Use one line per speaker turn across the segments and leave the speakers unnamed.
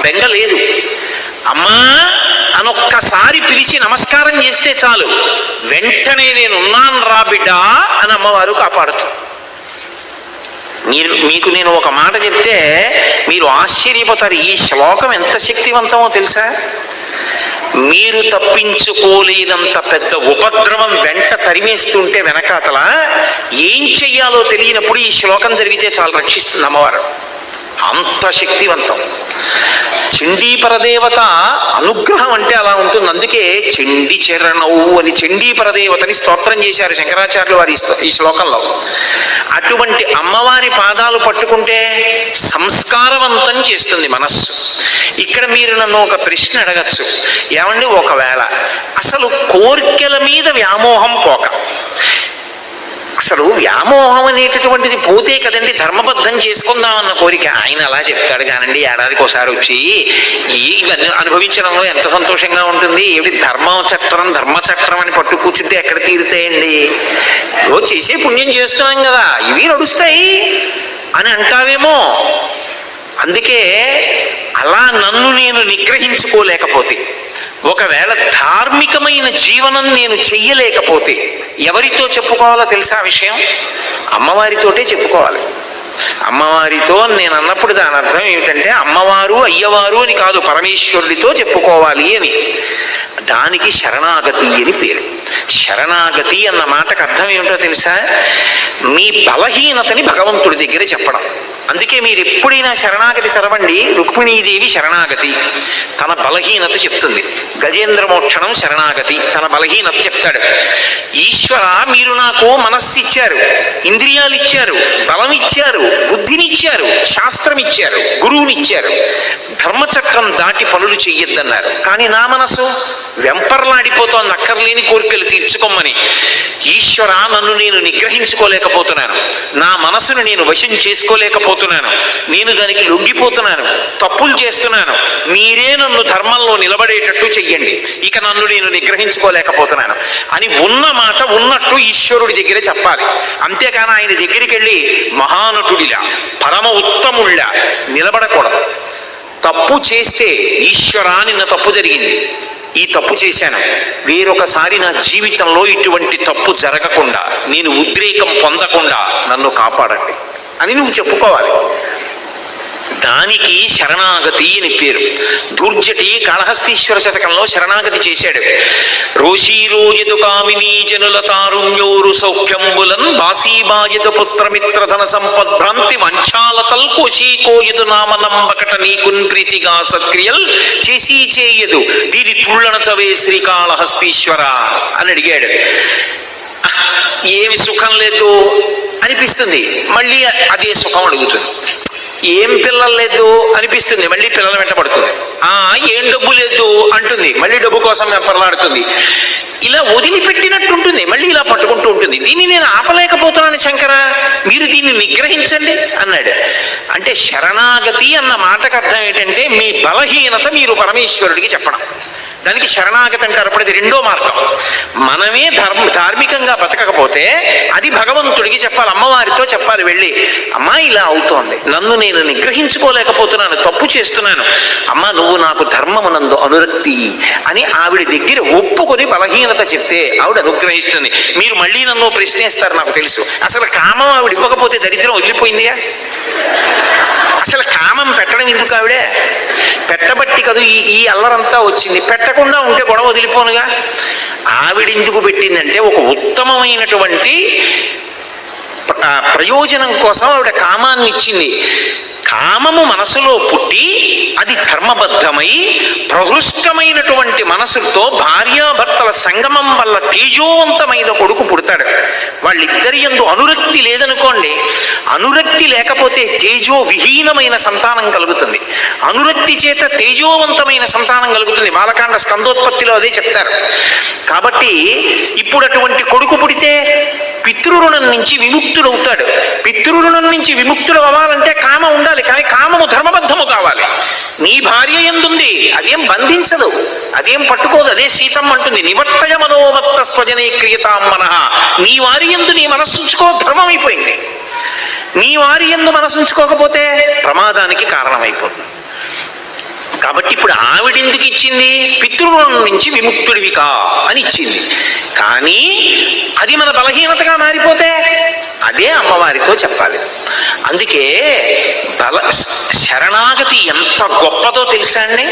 బెంగ లేదు. అమ్మా అనొక్కసారి పిలిచి నమస్కారం చేస్తే చాలు. వెంటనే నేను ఉన్నాను రా బిడ్డ అని అమ్మవారు కాపాడుతుంది మీరు మీకు నేను ఒక మాట చెప్తే మీరు ఆశ్చర్యపోతారు. ఈ శ్లోకం ఎంత శక్తివంతమో తెలుసా? మీరు తప్పించుకోలేనంత పెద్ద ఉపద్రవం వెంట తరిమేస్తుంటే వెనకాతల ఏం చెయ్యాలో తెలియనప్పుడు ఈ శ్లోకం జరిగితే చాలా రక్షిస్తుంది అమ్మవారు. అంత శక్తివంతం చండీ పరదేవత అనుగ్రహం అంటే అలా ఉంటుంది. అందుకే చండి చరణవు అని చండీ పరదేవతని స్తోత్రం చేశారు శంకరాచార్యులు వారి ఈ ఈ శ్లోకంలో. అటువంటి అమ్మవారి పాదాలు పట్టుకుంటే సంస్కారవంతం చేస్తుంది మనస్సు. ఇక్కడ మీరు నన్ను ఒక ప్రశ్న అడగచ్చు. ఏమండి? ఒకవేళ అసలు కోరికల మీద వ్యామోహం పోక. అసలు వ్యామోహం అనేటటువంటిది పోతే కదండి ధర్మబద్ధం చేసుకుందామన్న కోరిక. ఆయన అలా చెప్తాడు కానండి ఏడాదికి ఒకసారి వచ్చి ఈ- ఇవన్నీ అనుభవించడంలో ఎంత సంతోషంగా ఉంటుంది? ఏమిటి ధర్మ చక్రం ధర్మ చక్రం అని పట్టు కూర్చుంటే ఎక్కడ తీరుతాయండి? ఏదో చేసే పుణ్యం చేస్తున్నాం కదా ఇవి నడుస్తాయి అని అంటావేమో. అందుకే అలా నన్ను నేను నిగ్రహించుకోలేకపోతే ఒకవేళ ధార్మికమైన జీవనం నేను చెయ్యలేకపోతే ఎవరితో చెప్పుకోవాలో తెలుసా విషయం? అమ్మవారితోటే చెప్పుకోవాలి. అమ్మవారితో అని నేను అన్నప్పుడు దాని అర్థం ఏమిటంటే అమ్మవారు అయ్యవారు అని కాదు పరమేశ్వరుడితో చెప్పుకోవాలి అని. దానికి శరణాగతి అని పేరు. శరణాగతి అన్న మాటకు అర్థం ఏమిటో తెలుసా? మీ బలహీనతని భగవంతుడి దగ్గర చెప్పడం. అందుకే మీరు ఎప్పుడైనా శరణాగతి చదవండి రుక్మిణీదేవి శరణాగతి. తన బలహీనత చెప్తుంది. గజేంద్ర మోక్షణం శరణాగతి. తన బలహీనత చెప్తాడు. ఈశ్వర మీరు నాకు మనస్సు ఇచ్చారు ఇంద్రియాలు ఇచ్చారు బలం ఇచ్చారు బుద్ధినిచ్చారు శాస్త్రం ఇచ్చారు గురువునిచ్చారు ధర్మచక్రం దాటి పనులు చెయ్యొద్దన్నారు. కానీ నా మనసు వెంపర్లాడిపోతోంది అక్కర్లేని కోరికలు తీర్చుకోమని. ఈశ్వర నన్ను నేను నిగ్రహించుకోలేకపోతున్నాను. నా మనసును నేను వశం చేసుకోలేకపోతున్నాను. నేను దానికి లొంగిపోతున్నాను. తప్పులు చేస్తున్నాను. మీరే నన్ను ధర్మంలో నిలబడేటట్టు చెయ్యండి. ఇక నన్ను నేను నిగ్రహించుకోలేకపోతున్నాను. అని ఉన్న మాట ఉన్నట్టు ఈశ్వరుడి దగ్గర చెప్పాలి. అంతేకాని ఆయన దగ్గరికి వెళ్ళి మహానటుడిలా పరమ ఉత్తముళ్ళ నిలబడకూడదు. తప్పు చేస్తే ఈశ్వరా నిన్న తప్పు జరిగింది. ఈ తప్పు చేశాను. వేరొకసారి నా జీవితంలో ఇటువంటి తప్పు జరగకుండా నేను ఉద్రేకం పొందకుండా నన్ను కాపాడండి. అని నువ్వు చెప్పుకోవాలి. దానికి శరణాగతి అని పేరు. దుర్జటి కాళహస్తీశ్వర శతకంలో శరణాగతి చేశాడు. రోషీరోయదు కామినీ జనుల తారుణ్యోరు సౌఖ్యంబులన్ బాసీబాయదు పుత్రమిత్రధన సంపద్భ్రాంతి వంచాలతల్ కోశీకోయదు నామనంబకట నీకున్ ప్రీతిగా సక్రియల్ చేసి చేయదు. దీని తుళ్ళన చవే శ్రీకాళహస్తీశ్వర అని అడిగాడు. ఏమి సుఖం లేదు అనిపిస్తుంది. మళ్ళీ అదే సుఖం అడుగుతుంది. ఏం పిల్లలు లేదు అనిపిస్తుంది. మళ్ళీ పిల్లల వెంటబడుతుంది ఆ ఏం డబ్బు లేదు అంటుంది. మళ్ళీ డబ్బు కోసం వెంపర్లాడుతుంది ఇలా వదిలిపెట్టినట్టుంటుంది. మళ్ళీ ఇలా పట్టుకుంటూ ఉంటుంది. దీన్ని నేను ఆపలేకపోతున్నాను శంకర. మీరు దీన్ని నిగ్రహించండి అన్నాడు. అంటే శరణాగతి అన్న మాటకు అర్థం ఏంటంటే మీ బలహీనత మీరు పరమేశ్వరుడికి చెప్పడం. దానికి శరణాగతి అంటారు అప్పుడు అది రెండో మార్గం. మనమే ధర్మ ధార్మికంగా బతకకపోతే అది భగవంతుడికి చెప్పాలి అమ్మవారితో చెప్పాలి వెళ్ళి అమ్మా ఇలా అవుతోంది నన్ను నేను నిగ్రహించుకోలేకపోతున్నాను తప్పు చేస్తున్నాను అమ్మా నువ్వు నాకు ధర్మమునందు అనురక్తి అని ఆవిడ దగ్గర ఒప్పుకొని బలహీనత చెప్తే ఆవిడ అనుగ్రహిస్తుంది. మీరు మళ్ళీ నన్ను ప్రశ్నిస్తారు నాకు తెలుసు. అసలు కామం ఆవిడ ఇవ్వకపోతే దరిద్రం వెళ్ళిపోయిందిగా అసలు పెట్టడం ఎందుకు ఆవిడే? పెట్టబట్టి కదూ ఈ ఈ అల్లరంతా వచ్చింది. పెట్టకుండా ఉంటే గొడవ వదిలిపోనుగా? ఆవిడెందుకు పెట్టిందంటే ఒక ఉత్తమమైనటువంటి ప్రయోజనం కోసం ఆవిడ కామాన్ని ఇచ్చింది కామము మనసులో పుట్టి అది ధర్మబద్ధమై ప్రహృష్టమైనటువంటి మనసుతో భార్యాభర్తల సంగమం వల్ల తేజోవంతమైన కొడుకు పుడతాడు. వాళ్ళిద్దరి ఎందు అనురక్తి లేదనుకోండి అనురక్తి లేకపోతే తేజో విహీనమైన సంతానం కలుగుతుంది. అనురక్తి చేత తేజోవంతమైన సంతానం కలుగుతుంది. బాలకాండ స్కందోత్పత్తిలో అదే చెప్తారు. కాబట్టి ఇప్పుడు అటువంటి కొడుకు పుడితే పితృరుణం నుంచి విముక్తుడవుతాడు. పితృరుణం నుంచి విముక్తుడు అవ్వాలంటే కామ ఉండాలి కానీ కామము ధర్మబద్ధము కావాలి. నీ భార్య ఎందుంది? అదేం బంధించదు అదేం పట్టుకోదు అదే సీతం అంటుంది. నివర్తయ మనోమత్త స్వజనే క్రియతాం మనః. నీ వారి ఎందు నీ మనస్సుకో ధర్మమైపోయింది. నీ వారి ఎందు మనసుంచుకోకపోతే ప్రమాదానికి కారణమైపోతుంది. కాబట్టి ఇప్పుడు ఆవిడెందుకు ఇచ్చింది? పితృరుణం నుంచి విముక్తుడివి కా అని ఇచ్చింది. కానీ అది మన బలహీనతగా మారిపోతే అదే అమ్మవారితో చెప్పాలి. అందుకే బల శరణాగతి ఎంత గొప్పదో తెలుసా అండి?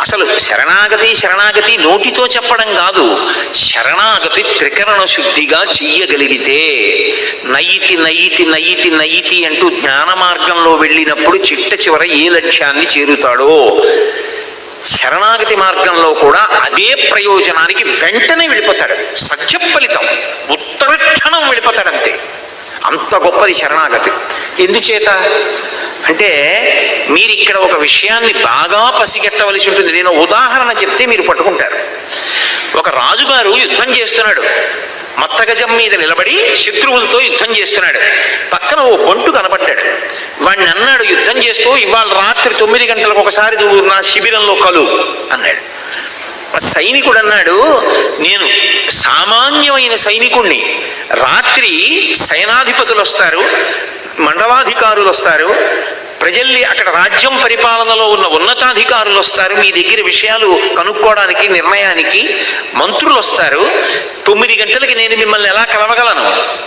అసలు శరణాగతి శరణాగతి నోటితో చెప్పడం కాదు శరణాగతి త్రికరణ శుద్ధిగా చెయ్యగలిగితే నయితి నయితి నయితి నయితి అంటూ జ్ఞాన మార్గంలో వెళ్ళినప్పుడు చిట్ట చివర ఏ లక్ష్యాన్ని చేరుతాడో శరణాగతి మార్గంలో కూడా అదే ప్రయోజనానికి వెంటనే వెళ్ళిపోతాడు. సత్య ఫలితం ఉత్తర క్షణం వెళ్ళిపోతాడు అంత గొప్పది శరణాగతి. ఎందుచేత? అంటే మీరు ఇక్కడ ఒక విషయాన్ని బాగా పసిగట్టవలసి ఉంటుంది. నేను ఉదాహరణ చెప్తే మీరు పట్టుకుంటారు. ఒక రాజుగారు యుద్ధం చేస్తున్నాడు. మత్తగజం మీద నిలబడి శత్రువులతో యుద్ధం చేస్తున్నాడు. పక్కన ఓ బొంటు కనబడ్డాడు. వాడిని అన్నాడు యుద్ధం చేస్తూ ఇవాళ రాత్రి తొమ్మిది గంటలకు ఒకసారి నువ్వు నా శిబిరంలో కలు అన్నాడు. ఆ సైనికుడు అన్నాడు నేను సామాన్యమైన సైనికుణ్ణి రాత్రి సైనాధిపతులు వస్తారు మండలాధికారులు వస్తారు ప్రజల్ని అక్కడ రాజ్యం పరిపాలనలో ఉన్న ఉన్నతాధికారులు వస్తారు మీ దగ్గర విషయాలు కనుక్కోవడానికి నిర్ణయానికి మంత్రులు వస్తారు తొమ్మిది గంటలకి నేను మిమ్మల్ని ఎలా కలవగలను?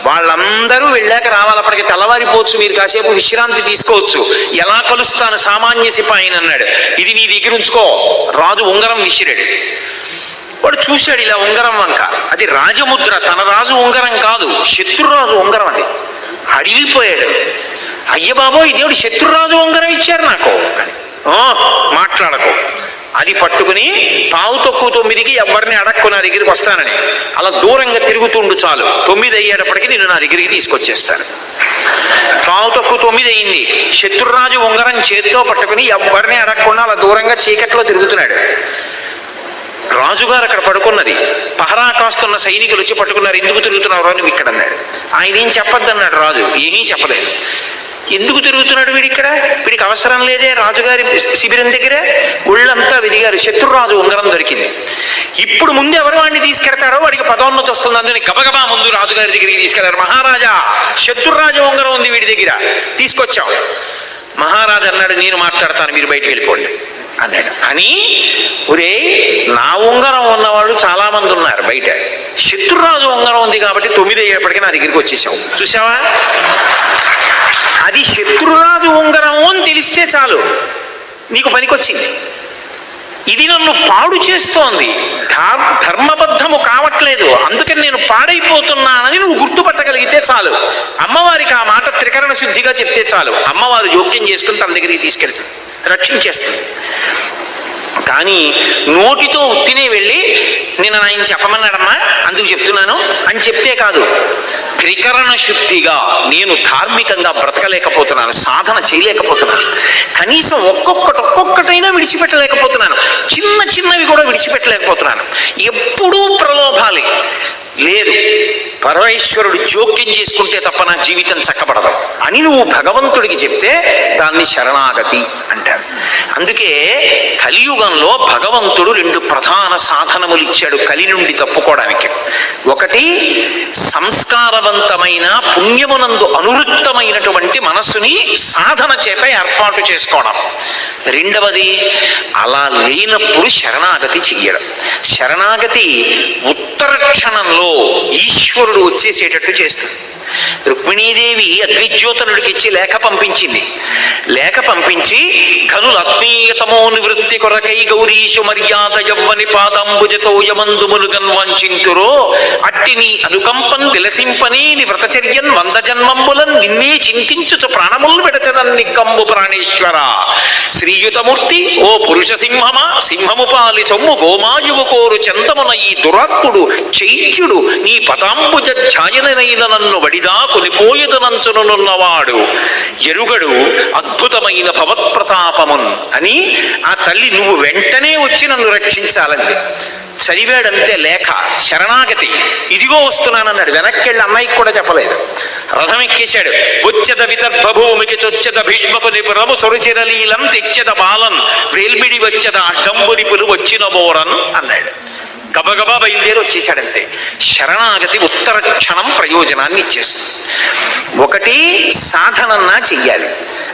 వాళ్ళందరూ వెళ్ళాక రావాలప్పటికి తెల్లవారిపోవచ్చు మీరు కాసేపు విశ్రాంతి తీసుకోవచ్చు. ఎలా కలుస్తాను సామాన్య సిపాయిని అన్నాడు. ఇది నీ దగ్గర ఉంచుకో. రాజు ఉంగరం విసిరాడు. వాడు చూశాడు ఇలా ఉంగరం వంక? అది రాజముద్ర తన రాజు ఉంగరం కాదు శత్రురాజు ఉంగరం అది. అడిగిపోయాడు. అయ్య బాబో ఇదేమిటి శత్రురాజు ఉంగరం ఇచ్చారు నాకు అని. "ఆ, మాట్లాడకు. అది పట్టుకుని పావు తక్కువ తొమ్మిదికి ఎవరిని అడక్కు నా దగ్గరికి వస్తానని. అలా దూరంగా తిరుగుతుండు చాలు. తొమ్మిది అయ్యేటప్పటికి నేను నా దగ్గరికి తీసుకొచ్చేస్తాను. పావు తక్కువ తొమ్మిది అయింది. శత్రురాజు ఉంగరం చేతితో పట్టుకుని ఎవరిని అడగకుండా అలా దూరంగా చీకట్లో తిరుగుతున్నాడు. రాజుగారు అక్కడ పడుకున్నది. పహరా కాస్తున్న సైనికులు వచ్చి పట్టుకున్నారు. ఎందుకు తిరుగుతున్నారు అని ఇక్కడ అన్నాడు. ఆయన ఏం చెప్పొద్దన్నాడు రాజు. ఏమీ చెప్పలేదు. ఎందుకు తిరుగుతున్నాడు వీడిక్కడ వీడికి అవసరం లేదే రాజుగారి శిబిరం దగ్గర? ఒళ్ళంతా వెదిగారు శత్రురాజు ఉంగరం దొరికింది. ఇప్పుడు ముందు ఎవరు వాడిని తీసుకెడతారో వాడికి పదోన్నతి వస్తుంది. అందుకని గబగబా ముందు రాజుగారి దగ్గరికి తీసుకెళ్ళారు. మహారాజా శత్రురాజు ఉంగరం ఉంది వీడి దగ్గర. తీసుకొచ్చాం. మహారాజు అన్నాడు నేను మాట్లాడతాను. మీరు బయటికి వెళ్ళిపోండి. అన్నాడు అని ఒరే నా ఉంగరం ఉన్నవాళ్ళు చాలా మంది ఉన్నారు బయట. శత్రురాజు ఉంగరం ఉంది కాబట్టి తొమ్మిది అయ్యేపటికి నా దగ్గరికి వచ్చేసావు. చూసావా? అది శత్రురాజు ఉంగరం అని తెలిస్తే చాలు. నీకు పనికొచ్చింది. ఇది నన్ను పాడు చేస్తోంది. ధర్మబద్ధము కావట్లేదు. అందుకని నేను పాడైపోతున్నానని నువ్వు గుర్తుపట్టగలిగితే చాలు. అమ్మవారికి ఆ మాట త్రికరణ శుద్ధిగా చెప్తే చాలు. అమ్మవారు జోక్యం చేసుకుని తన దగ్గరికి తీసుకెళ్తుంది. రక్షించేస్తుంది. కానీ నోటితో ఉత్తినే వెళ్ళి నేను ఆయన చెప్పమన్నాడమ్మా అందుకు చెప్తున్నాను అని చెప్తే కాదు. త్రికరణ శుద్ధిగా నేను ధార్మికంగా బ్రతకలేకపోతున్నాను సాధన చేయలేకపోతున్నాను. కనీసం ఒక్కొక్కటి ఒక్కొక్కటైనా విడిచిపెట్టలేకపోతున్నాను. చిన్న చిన్నవి కూడా విడిచిపెట్టలేకపోతున్నాను. ఎప్పుడు పరమేశ్వరుడు జోక్యం చేసుకుంటే తప్ప నా జీవితం చక్కబడదు అని నువ్వు భగవంతుడికి చెప్తే దాన్ని శరణాగతి అంటారు. అందుకే కలియుగంలో భగవంతుడు రెండు ప్రధాన సాధనములు ఇచ్చాడు కలి నుండి తప్పుకోవడానికి. ఒకటి సంస్కారవంతమైన పుణ్యమునందు అనువృత్తమైనటువంటి మనస్సుని సాధన చేత ఏర్పాటు చేసుకోవడం. రెండవది అలా లేనప్పుడు శరణాగతి చెయ్యడం. శరణాగతి ఉత్తర క్షణంలో ఈశ్వరుడు వచ్చేసేటట్టు చేస్తుంది. రుక్మిణీదేవి అగ్నిజ్యోతనుడికి ఇచ్చి లేఖ పంపించింది. లేఖ పంపించి ఘనులు ఆత్మీయతమో నివృత్త కొరకై గౌరీషు మర్యాద యవ్వని పాదంబుజతో యమందుములు గన్వంచింతురో అట్టి నీ అనుకంపన్ విలసింపని నీ వ్రతచర్యన్ వంద జన్మంబులన్ నిన్నే చింతించుచు ప్రాణములు విడచదన్ నిక్కంబు ప్రాణేశ్వర. శ్రీయుతమూర్తి ఓ పురుష సింహమా సింహము పాలి సొమ్ము గోమాయువు కోరు చందమున ఈ దురాత్ముడు చైత్యుడు నీ పదాంబుజ ఛాయనైన నన్ను వడిదా కొనిపోయదనంచునున్నవాడు ఎరుగడు అద్భుతమైన భవత్ప్రతాపమున్ అని ఆ తల్లి నువ్వు వెంటనే వచ్చి నన్ను రక్షించాలంది. చదివాడంతే లేఖ శరణాగతి. ఇదిగో వస్తున్నానన్నాడు. వెనక్కెళ్ళి అమ్మాయికి కూడా చెప్పలేదు. రథం ఎక్కేశాడు. వచ్చద విదర్భ భూమికి చొచ్చద భీష్మపు నిపురము సొరచిరలీలం తెచ్చద బాలన్. వేల్మిడి వచ్చద అడ్డంబురిపులు వచ్చిన బోరన్ అన్నాడు. గబగబా బయలుదేరి వచ్చేసాడంతే శరణాగతి ఉత్తర క్షణం ప్రయోజనాన్ని ఇచ్చేస్తుంది. ఒకటి సాధనన్నా చెయ్యాలి.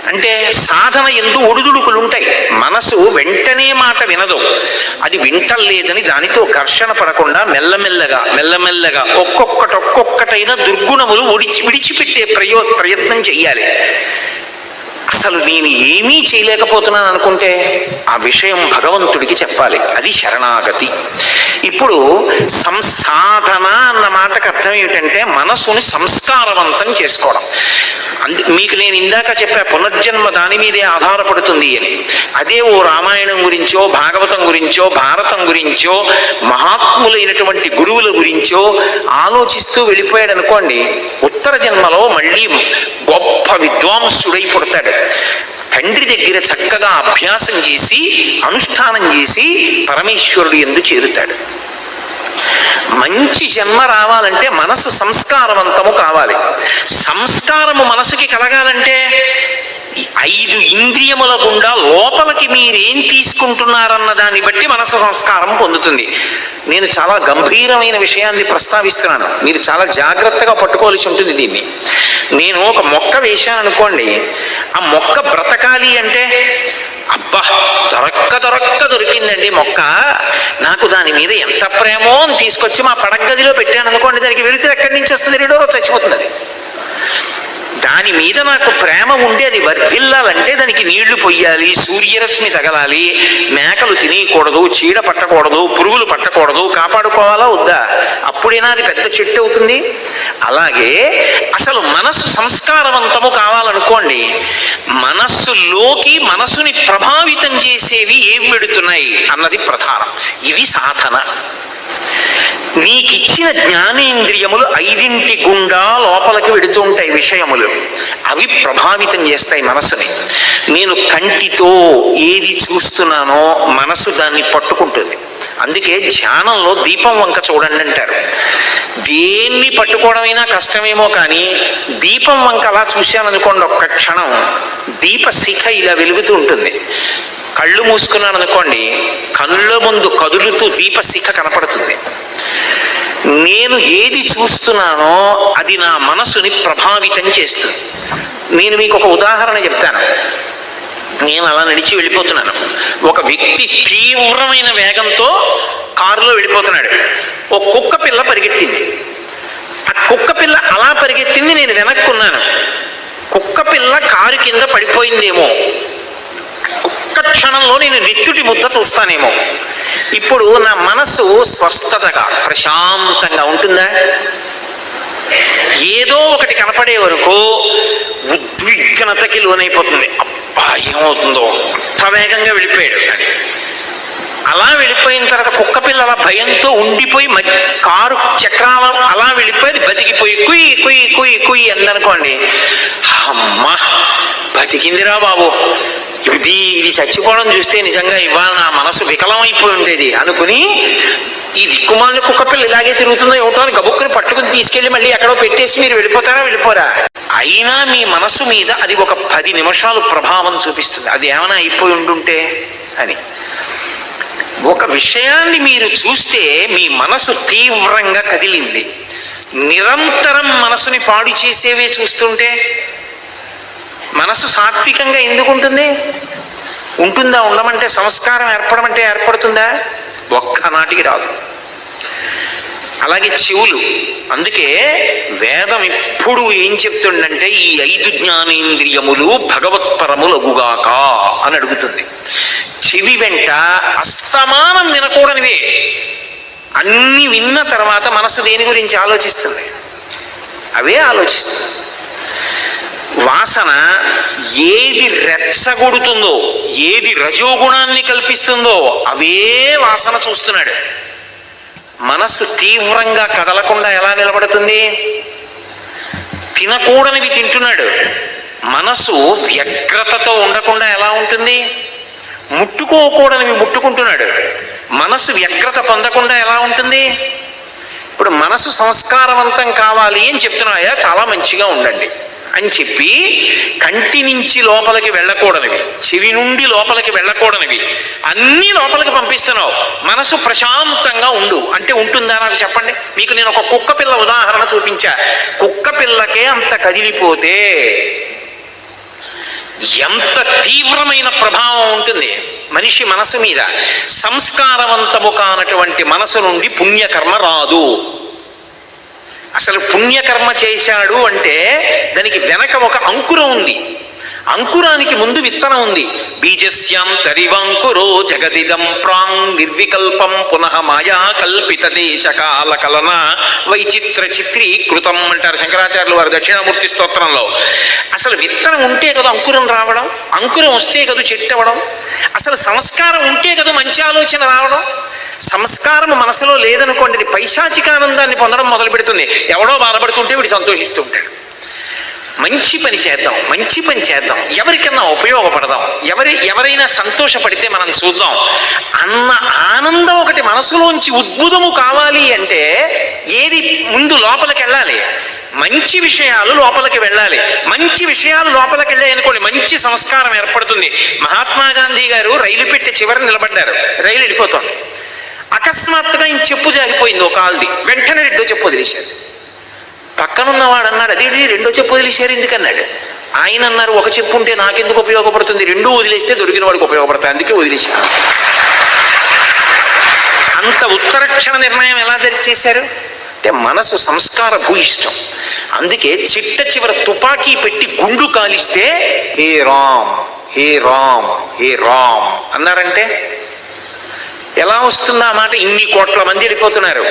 అంటే సాధన ఎందు ఒడుదుడుకులు ఉంటాయి మనసు వెంటనే మాట వినదు. అది వింటలేదని దానితో ఘర్షణ పడకుండా మెల్లమెల్లగా మెల్లమెల్లగా ఒక్కొక్కటి ఒక్కొక్కటైన దుర్గుణములు విడిచి విడిచిపెట్టే ప్రయో ప్రయత్నం చెయ్యాలి. అసలు నేను ఏమీ చేయలేకపోతున్నాను అనుకుంటే ఆ విషయం భగవంతుడికి చెప్పాలి. అది శరణాగతి. ఇప్పుడు సంసాధన అన్న మాటకు అర్థం ఏమిటంటే మనసుని సంస్కారవంతం చేసుకోవడం. అందు మీకు నేను ఇందాక చెప్పా పునర్జన్మ దాని మీదే ఆధారపడుతుంది అని. అదే ఓ రామాయణం గురించో భాగవతం గురించో భారతం గురించో మహాత్ములైనటువంటి గురువుల గురించో ఆలోచిస్తూ వెళ్ళిపోయాడు అనుకోండి ఉత్తర జన్మలో మళ్ళీ గొప్ప విద్వాంసుడై పుడతాడు. తండ్రి దగ్గర చక్కగా అభ్యాసం చేసి అనుష్ఠానం చేసి పరమేశ్వరుడు ఎందు చేరుతాడు. మంచి జన్మ రావాలంటే మనసు సంస్కారవంతము కావాలి. సంస్కారము మనసుకి కలగాలంటే ఐదు ఇంద్రియముల గుండా లోపలికి మీరేం తీసుకుంటున్నారన్న దాన్ని బట్టి మనసు సంస్కారం పొందుతుంది. నేను చాలా గంభీరమైన విషయాన్ని ప్రస్తావిస్తున్నాను. మీరు చాలా జాగ్రత్తగా పట్టుకోవాల్సి ఉంటుంది దీన్ని. నేను ఒక మొక్క వేశాను అనుకోండి ఆ మొక్క బ్రతకాలి అంటే అబ్బా దొరక్క దొరక్క దొరికిందండి మొక్క. నాకు దాని మీద ఎంత ప్రేమో అని తీసుకొచ్చి మా పడగదిలో పెట్టాను అనుకోండి దానికి వెలుతురు ఎక్కడి నుంచి వస్తుంది? రెండో రోజు చచ్చిపోతుంది దాని మీద నాకు ప్రేమ ఉండి అది వర్ధిల్లాలంటే దానికి నీళ్ళు పొయ్యాలి సూర్యరశ్మి తగలాలి. మేకలు తినేయకూడదు చీడ పట్టకూడదు పురుగులు పట్టకూడదు కాపాడుకోవాలా వద్దా? అప్పుడైనా అది పెద్ద చెట్టు అవుతుంది. అలాగే అసలు మనస్సు సంస్కారవంతము కావాలనుకోండి మనస్సులోకి మనసుని ప్రభావితం చేసేవి ఏం పెడుతున్నాయి అన్నది ప్రధానం. ఇది సాధన. నీకిచ్చిన జ్ఞానేంద్రియములు ఐదింటి గుండా లోపలికి వెడుతుంటాయి విషయములు. విషయములు అవి ప్రభావితం చేస్తాయి మనసుని. నేను కంటితో ఏది చూస్తున్నానో మనసు దాన్ని పట్టుకుంటుంది. అందుకే ధ్యానంలో దీపం వంక చూడండి అంటారు. దేన్ని పట్టుకోవడమైనా కష్టమేమో కానీ దీపం వంక అలా చూశాననుకోండి ఒక్క క్షణం దీప శిఖ ఇలా వెలుగుతూ ఉంటుంది. కళ్ళు మూసుకున్నాను అనుకోండి కళ్ళ ముందు కదులుతూ దీపశిఖ కనపడుతుంది. నేను ఏది చూస్తున్నానో అది నా మనసుని ప్రభావితం చేస్తుంది. నేను మీకు ఒక ఉదాహరణ చెప్తాను. నేను అలా నడిచి వెళ్ళిపోతున్నాను. ఒక వ్యక్తి తీవ్రమైన వేగంతో కారులో వెళ్ళిపోతున్నాడు. ఒక కుక్క పిల్ల పరిగెత్తింది. ఆ కుక్క పిల్ల అలా పరిగెత్తింది నేను వెనక్కున్నాను. కుక్క పిల్ల కారు కింద పడిపోయిందేమో. ఒక్క క్షణంలో నేను నిత్యుడి ముద్ద చూస్తానేమో. ఇప్పుడు నా మనసు స్వస్థతగా ప్రశాంతంగా ఉంటుందా? ఏదో ఒకటి కనపడే వరకు ఉద్విగ్నతకి లోనైపోతుంది. అబ్బా ఏమవుతుందో? అంత వేగంగా వెళ్ళిపోయాడు. అని అలా వెళ్ళిపోయిన తర్వాత కుక్క పిల్ల అలా భయంతో ఉండిపోయి మధ్య కారు చక్రాల అలా వెళ్ళిపోయి అది బతికిపోయి కుయ్ కుయ్ కుయ్ కుయ్ అందనుకోండి అమ్మా బతికిందిరా బాబు. ఇది ఇది చచ్చిపోవడం చూస్తే నిజంగా ఇవాళ నా మనసు వికలమైపోయి ఉండేది అనుకుని ఈ దిక్కుమాలిన కుక్క పిల్ల ఇలాగే తిరుగుతుందో ఏమిటో అని గబుక్కుని పట్టుకుని తీసుకెళ్ళి మళ్ళీ ఎక్కడో పెట్టేసి మీరు వెళ్ళిపోతారా వెళ్ళిపోరా? అయినా మీ మనసు మీద అది ఒక పది నిమిషాలు ప్రభావం చూపిస్తుంది. అది ఏమైనా అయిపోయి ఉండుంటే అని. ఒక విషయాన్ని మీరు చూస్తే మీ మనసు తీవ్రంగా కదిలింది. నిరంతరం మనసుని పాడు చేసేవే చూస్తుంటే మనసు సాత్వికంగా ఎందుకు ఉంటుంది? ఉంటుందా? ఉండమంటే సంస్కారం ఏర్పడమంటే ఏర్పడుతుందా? ఒక్కనాటికి రాదు. అలాగే చెవులు. అందుకే వేదం ఎప్పుడు ఏం చెప్తుండంటే ఈ ఐదు జ్ఞానేంద్రియములు భగవత్పరములగుగాక అని అడుగుతుంది. చెవి వెంట అస్తమానం వినకూడనివే. అన్ని విన్న తర్వాత మనసు దేని గురించి ఆలోచిస్తుంది? అవే ఆలోచిస్తుంది. వాసన ఏది రెచ్చగొడుతుందో ఏది రజోగుణాన్ని కల్పిస్తుందో అవే వాసన చూస్తున్నాడు. మనస్సు తీవ్రంగా కదలకుండా ఎలా నిలబడుతుంది? తినకూడనివి తింటున్నాడు. మనసు వ్యగ్రతతో ఉండకుండా ఎలా ఉంటుంది? ముట్టుకోకూడనివి ముట్టుకుంటున్నాడు. మనసు వ్యగ్రత పొందకుండా ఎలా ఉంటుంది? ఇప్పుడు మనసు సంస్కారవంతం కావాలి అని చెప్తున్నాయా చాలా మంచిగా ఉండండి. అని చెప్పి కంటి నుంచి లోపలికి వెళ్ళకూడనివి చెవి నుండి లోపలికి వెళ్ళకూడనివి అన్నీ లోపలికి పంపిస్తున్నావు. మనసు ప్రశాంతంగా ఉండు. అంటే ఉంటుందా నాకు చెప్పండి? మీకు నేను ఒక కుక్క పిల్ల ఉదాహరణ చూపించా. కుక్క పిల్లకే అంత కదిలిపోతే ఎంత తీవ్రమైన ప్రభావం ఉంటుంది మనిషి మనసు మీద. సంస్కారవంతము కానటువంటి మనసు నుండి పుణ్యకర్మ రాదు. అసలు పుణ్యకర్మ చేశాడు అంటే దానికి వెనక ఒక అంకురం ఉంది. అంకురానికి ముందు విత్తనం ఉంది. బీజస్యాం తరివంకురో జగదిదం ప్రాంగ్ నిర్వికల్పం పునః మాయా కల్పిత దేశకాల కలన వైచిత్ర చిత్రీకృతం అంటారు శంకరాచార్యులు వారు దక్షిణామూర్తి స్తోత్రంలో. అసలు విత్తనం ఉంటే కదా అంకురం రావడం అంకురం వస్తే కదా చెట్టు అవ్వడం అసలు సంస్కారం ఉంటే కదా మంచి ఆలోచన రావడం. సంస్కారం మనసులో లేదనుకోండి ఇది పైశాచికానందాన్ని పొందడం మొదలు పెడుతుంది ఎవడో బాధపడుతుంటే వీడు సంతోషిస్తూ ఉంటాడు. మంచి పని చేద్దాం మంచి పని చేద్దాం. ఎవరికన్నా ఉపయోగపడదాం. ఎవరి ఎవరైనా సంతోషపడితే మనం చూద్దాం. అన్న ఆనందం ఒకటి మనసులోంచి ఉద్భుతము కావాలి అంటే ఏది ముందు లోపలికి వెళ్ళాలి? మంచి విషయాలు లోపలికి వెళ్ళాలి. మంచి విషయాలు లోపలికి వెళ్ళాయి అనుకోండి మంచి సంస్కారం ఏర్పడుతుంది. మహాత్మా గాంధీ గారు రైలు పెట్టి చివరి నిలబడ్డారు. రైలు వెళ్ళిపోతుంది. అకస్మాత్తుగా ఇంక చెప్పు జారిపోయింది ఒక ఆల్ది వెంటనే రెడ్డో చెప్పు వదిలేశారు. పక్కనున్నవాడు అన్నాడు అదేంటి రెండో చెప్పు వదిలేశారు ఎందుకన్నాడు? ఆయన అన్నారు ఒక చెప్పు ఉంటే నాకెందుకు ఉపయోగపడుతుంది? రెండు వదిలేస్తే దొరికిన వాడికి ఉపయోగపడతాయి అందుకే వదిలేశాను అంత ఉత్తరక్షణ నిర్ణయం ఎలా చేశారు? అంటే మనసు సంస్కార భూయిష్టం. అందుకే చిట్ట చివర తుపాకీ పెట్టి గుండు కాలిస్తే హే రామ్ హే రామ్ హే రామ్ అన్నారంటే ఎలా వస్తుంది ఆ మాట? ఇన్ని కోట్ల మంది వెళ్ళిపోతున్నారు.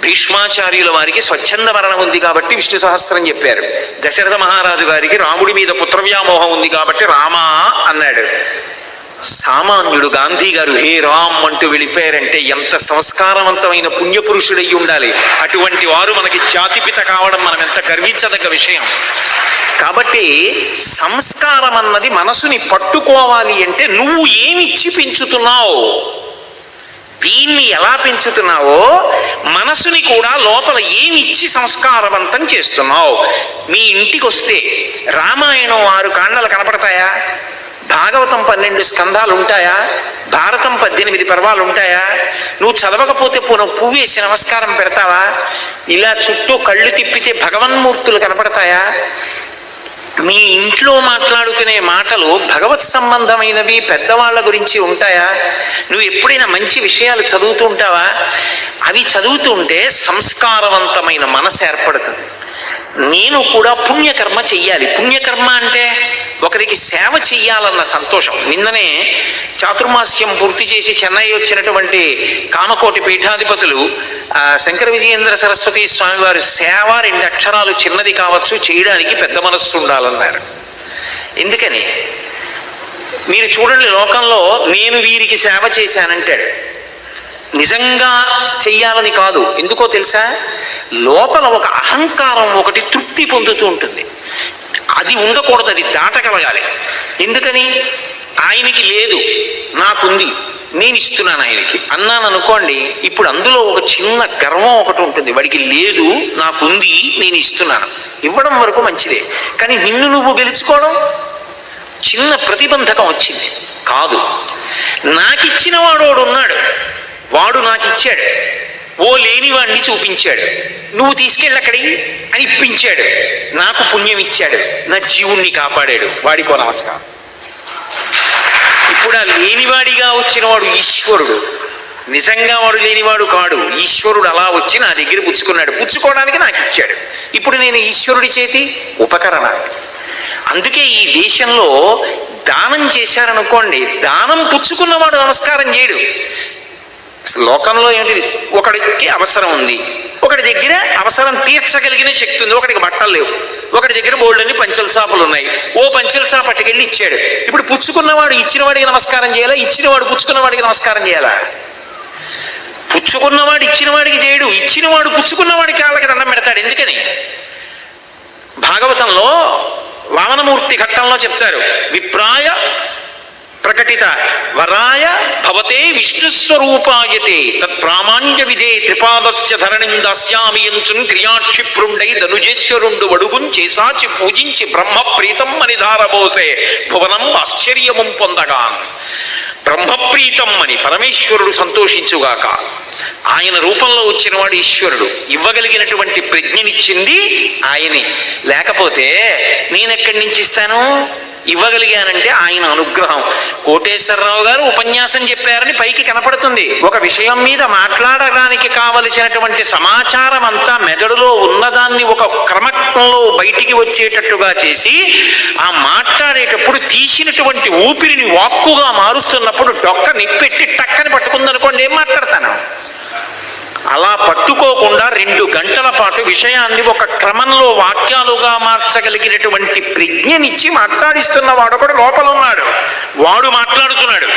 భీష్మాచార్యుల వారికి స్వచ్ఛంద మరణం ఉంది కాబట్టి విష్ణు సహస్రం చెప్పారు. దశరథ మహారాజు గారికి రాముడి మీద పుత్రవ్యామోహం ఉంది కాబట్టి రామా అన్నాడు. సామాన్యుడు గాంధీ గారు హే రామ్ అంటూ వెళ్ళిపోయారంటే ఎంత సంస్కారవంతమైన పుణ్యపురుషుడయ్యి ఉండాలి. అటువంటి వారు మనకి జాతిపిత కావడం మనం ఎంత గర్వించదగ్గ విషయం. కాబట్టి సంస్కారం అన్నది మనసుని పట్టుకోవాలి అంటే నువ్వు ఏమిచ్చి పెంచుతున్నావు? దీన్ని ఎలా పెంచుతున్నావో మనసుని కూడా లోపల ఏమిచ్చి సంస్కారవంతం చేస్తున్నావు? మీ ఇంటికి వస్తే రామాయణం ఆరు కాండలు కనపడతాయా? భాగవతం పన్నెండు స్కంధాలు ఉంటాయా భారతం పద్దెనిమిది పర్వాలు ఉంటాయా నువ్వు చదవకపోతే పూన పువ్వు వేసి నమస్కారం పెడతావా? ఇలా చుట్టూ కళ్ళు తిప్పితే భగవన్మూర్తులు కనపడతాయా? మీ ఇంట్లో మాట్లాడుకునే మాటలు భగవత్ సంబంధమైనవి పెద్దవాళ్ళ గురించి ఉంటాయా? నువ్వు ఎప్పుడైనా మంచి విషయాలు చదువుతూ ఉంటావా? అవి చదువుతుంటే సంస్కారవంతమైన మనసు ఏర్పడుతుంది. నేను కూడా పుణ్యకర్మ చెయ్యాలి. పుణ్యకర్మ అంటే? ఒకరికి సేవ చెయ్యాలన్న సంతోషం. నిన్ననే చాతుర్మాస్యం పూర్తి చేసి చెన్నై వచ్చినటువంటి కామకోటి పీఠాధిపతులు శంకర విజయేంద్ర సరస్వతి స్వామివారి సేవ రెండు అక్షరాలు చిన్నది కావచ్చు చేయడానికి పెద్ద మనస్సు ఉండాలన్నారు. ఎందుకని? మీరు చూడండి లోకంలో నేను వీరికి సేవ చేశానంటాడు. నిజంగా చెయ్యాలని కాదు. ఎందుకో తెలుసా? లోపల ఒక అహంకారం ఒకటి తృప్తి పొందుతూ ఉంటుంది. అది ఉండకూడదు అది దాటగలగాలి. ఎందుకని? ఆయనకి లేదు నాకుంది నేను ఇస్తున్నాను ఆయనకి. అన్నాను అనుకోండి ఇప్పుడు అందులో ఒక చిన్న గర్వం ఒకటి ఉంటుంది. వాడికి లేదు నాకుంది నేను ఇస్తున్నాను ఇవ్వడం వరకు మంచిదే. కానీ నిన్ను నువ్వు గెలుచుకోవడం చిన్న ప్రతిబంధకం వచ్చింది. కాదు. నాకిచ్చిన వాడు వాడు ఉన్నాడు వాడు నాకు ఇచ్చాడు ఓ లేనివాడిని చూపించాడు. నువ్వు తీసుకెళ్ళక్కడికి అని ఇప్పించాడు. నాకు పుణ్యం ఇచ్చాడు. నా జీవుణ్ణి కాపాడాడు. వాడికో నమస్కారం. ఇప్పుడు ఆ లేనివాడిగా వచ్చిన వాడు ఈశ్వరుడు. నిజంగా వాడు లేనివాడు కాడు. ఈశ్వరుడు అలా వచ్చి నా దగ్గర పుచ్చుకున్నాడు. పుచ్చుకోవడానికి నాకు ఇచ్చాడు. ఇప్పుడు నేను ఈశ్వరుడి చేతి ఉపకరణాన్ని అందుకే ఈ దేశంలో దానం చేశారనుకోండి దానం పుచ్చుకున్నవాడు నమస్కారం చేయడు. లోకంలో ఏంటి? ఒకడికి అవసరం ఉంది. ఒకడి దగ్గర అవసరం తీర్చగలిగిన శక్తి ఉంది. ఒకడికి బట్టలు లేవు. ఒకడి దగ్గర బోల్డన్ని పంచల చాపలు ఉన్నాయి. ఓ పంచల చాప పట్టుకెళ్ళి ఇచ్చాడు. ఇప్పుడు పుచ్చుకున్నవాడు ఇచ్చిన వాడికి నమస్కారం చేయాలా? ఇచ్చినవాడు పుచ్చుకున్న వాడికి నమస్కారం చేయాలా? పుచ్చుకున్నవాడు ఇచ్చిన వాడికి చేయడు. ఇచ్చినవాడు పుచ్చుకున్నవాడికి వాళ్ళకి దండం పెడతాడు. ఎందుకని? భాగవతంలో వామనమూర్తి ఘట్టంలో చెప్తారు. విప్రాయ ప్రకటిత. వరాయ భవతే విష్ణుస్వరూపాయతే. తత్ప్రామాణ్య విధే త్రిపాదస్య ధరణిం దాస్యామి యంచున్ క్రియాక్షిప్రుండై ధనుజేశ్వరుండు వడుగున్ చేసాచి పూజించి బ్రహ్మ ప్రీతం అని ధారబోసే భువనం ఆశ్చర్యము పొందగా బ్రహ్మప్రీతం అని పరమేశ్వరుడు సంతోషించుగాక. ఆయన రూపంలో వచ్చినవాడు ఈశ్వరుడు. ఇవ్వగలిగినటువంటి ప్రజ్ఞనిచ్చింది ఆయనే. లేకపోతే నేనెక్కడి నుంచి ఇస్తాను? ఇవ్వగలిగానంటే ఆయన అనుగ్రహం. కోటేశ్వరరావు గారు ఉపన్యాసం చెప్పారని పైకి కనపడుతుంది. ఒక విషయం మీద మాట్లాడడానికి కావలసినటువంటి సమాచారం అంతా మెదడులో ఉన్నదాన్ని ఒక క్రమక్రమంలో బయటికి వచ్చేటట్టుగా చేసి ఆ మాట్లాడేటప్పుడు తీసినటువంటి ఊపిరిని వాక్కుగా మారుస్తున్నప్పుడు డొక్క నిప్పెట్టి టక్కని పట్టుకుందనుకోండి ఏం మాట్లాడతాను? అలా పట్టుకోకుండా రెండు గంటల పాటు విషయాన్ని ఒక క్రమంలో వాక్యాలుగా మార్చగలిగినటువంటి ప్రజ్ఞనిచ్చి మాట్లాడిస్తున్న కూడా లోపల ఉన్నాడు. వాడు మాట్లాడుతున్నాడు.